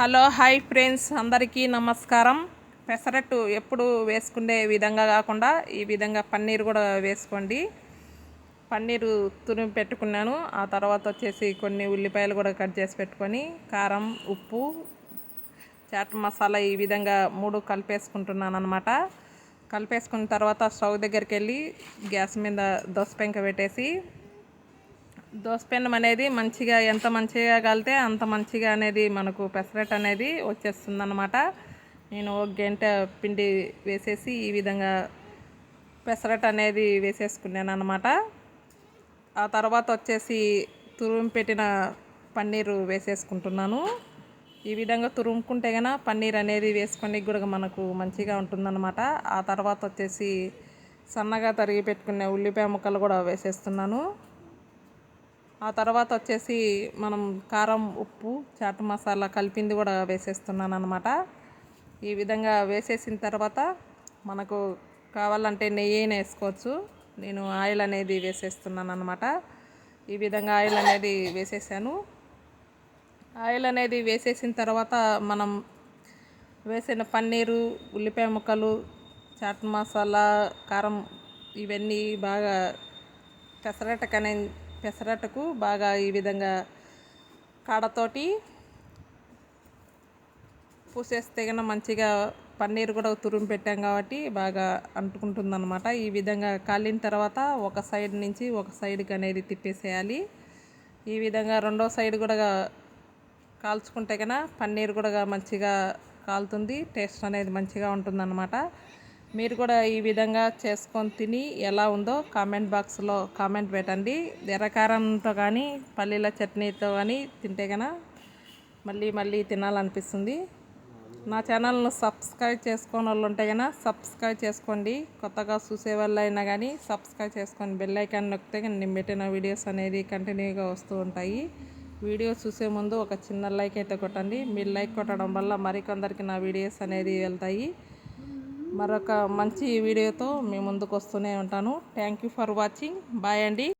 Hello hi friends. అందరికీ నమస్కారం. పెసరట్టు ఎప్పుడు వేసుకునే విధంగా కాకుండా ఈ విధంగా పన్నీర్ కూడా వేసుకోండి. పన్నీరు తురిమి పెట్టుకున్నాను. ఆ తర్వాత వచ్చేసి కొన్ని ఉల్లిపాయలు కూడా కట్ చేసి పెట్టుకొని కారం ఉప్పు చాట్ మసాలా ఈ విధంగా మూడు కలిపేసుకుంటున్నాను అనమాట కలిపేసుకున్న తర్వాత స్టవ్ దగ్గరికి వెళ్ళి గ్యాస్ మీద దోస పెంక పెట్టేసి దోసపెన్నం అనేది మంచిగా ఎంత మంచిగా కలితే అంత మంచిగా అనేది మనకు పెసరట్ అనేది వచ్చేస్తుంది అనమాట నేను ఒక గంట పిండి వేసేసి ఈ విధంగా పెసరట్ అనేది వేసేసుకున్నాను అనమాట ఆ తర్వాత వచ్చేసి తురుము పెట్టిన పన్నీరు వేసేసుకుంటున్నాను. ఈ విధంగా తురుముకుంటే కనుక పన్నీర్ అనేది వేసుకొని కూడా మనకు మంచిగా ఉంటుందన్నమాట. ఆ తర్వాత వచ్చేసి సన్నగా తరిగి పెట్టుకునే ఉల్లిపాయ ముక్కలు కూడా వేసేస్తున్నాను. ఆ తర్వాత వచ్చేసి మనం కారం ఉప్పు చాట్ మసాలా కలిపింది కూడా వేసేస్తున్నాను అనమాట ఈ విధంగా వేసేసిన తర్వాత మనకు కావాలంటే నెయ్యి అయినా వేసుకోవచ్చు. నేను ఆయిల్ అనేది వేసేస్తున్నాను అనమాట ఈ విధంగా ఆయిల్ అనేది వేసేసాను. ఆయిల్ అనేది వేసేసిన తర్వాత మనం వేసిన పన్నీరు ఉల్లిపాయ ముక్కలు చాట్ మసాలా కారం ఇవన్నీ బాగా పెసరటకనే పెసరట్టుకు బాగా ఈ విధంగా కాడతోటి పూసేస్తే కన్నా మంచిగా పన్నీర్ కూడా తురుము పెట్టాం కాబట్టి బాగా అంటుకుంటుందన్నమాట. ఈ విధంగా కాలిన తర్వాత ఒక సైడ్ నుంచి ఒక సైడ్కి అనేది తిప్పేసేయాలి. ఈ విధంగా రెండో సైడ్ కూడా కాల్చుకుంటే కన్నా పన్నీర్ కూడా మంచిగా కాలుతుంది. టేస్ట్ అనేది మంచిగా ఉంటుందన్నమాట. మీరు కూడా ఈ విధంగా చేసుకొని తిని ఎలా ఉందో కామెంట్ బాక్స్లో కామెంట్ పెట్టండి. ఎర్రకారంతో కానీ పల్లీల చట్నీతో కానీ తింటే కనుక మళ్ళీ మళ్ళీ తినాలనిపిస్తుంది. నా ఛానల్ను సబ్స్క్రైబ్ చేసుకున్న వాళ్ళు ఉంటే కనుక సబ్స్క్రైబ్ చేసుకోండి. కొత్తగా చూసే వాళ్ళు అయినా కానీ సబ్స్క్రైబ్ చేసుకొని బెల్ ఐకాన్ నొక్కితే నేను పెట్టిన వీడియోస్ అనేది కంటిన్యూగా వస్తూ ఉంటాయి. వీడియో చూసే ముందు ఒక చిన్న లైక్ అయితే కొట్టండి. మీరు లైక్ కొట్టడం వల్ల మరికొందరికి నా వీడియోస్ అనేది వెళ్తాయి. మరొక మంచి వీడియోతో మీ ముందుకు వస్తూనే ఉంటాను. Thank you for watching bye అండి.